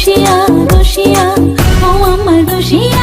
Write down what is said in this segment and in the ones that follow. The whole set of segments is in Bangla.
দোষিয়া দোষিয়া ও আমার দোষিয়া।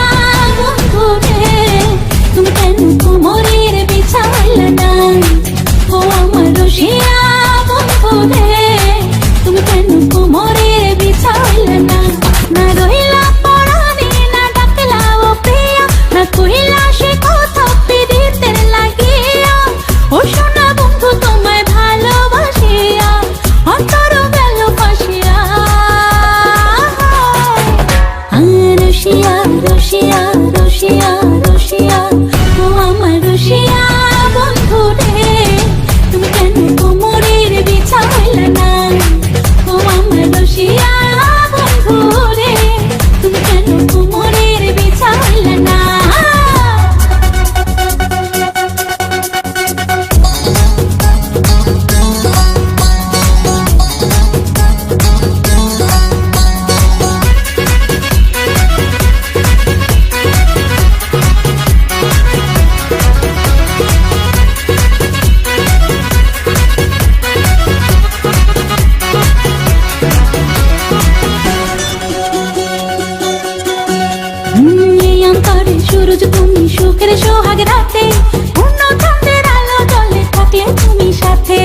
সুরজ তুমি সুখের সোহাগ রাতে পূর্ণ চন্দ্রের আলো জলে থাকলে তুমি সাথে।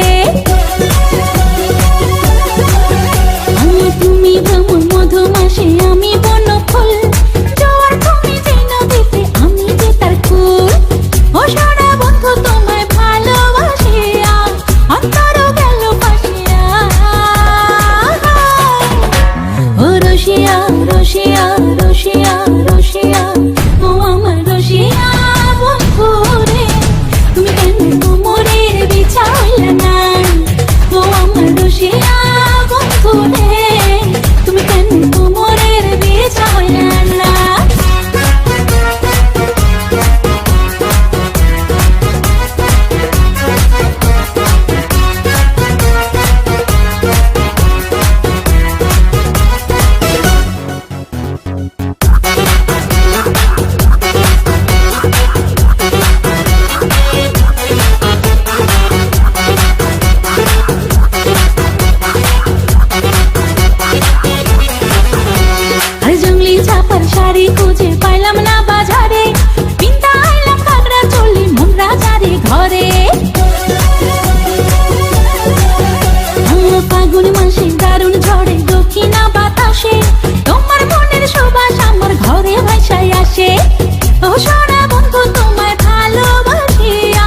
সোনা বন্ধু তোমায় ভালোবাসিয়া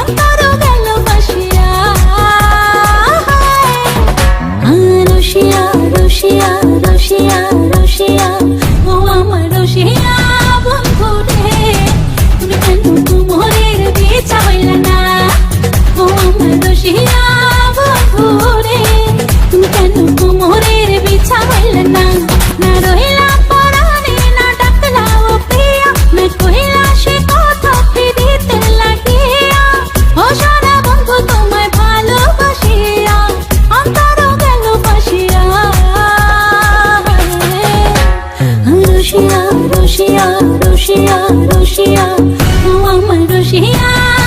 অন্তর গেল বাসিয়া রসিয়া রসিয়া রসিয়া রসিয়া ও আমার রসিয়া রসিয়া রসিয়া রসিয়া রসিয়া মামা রসিয়া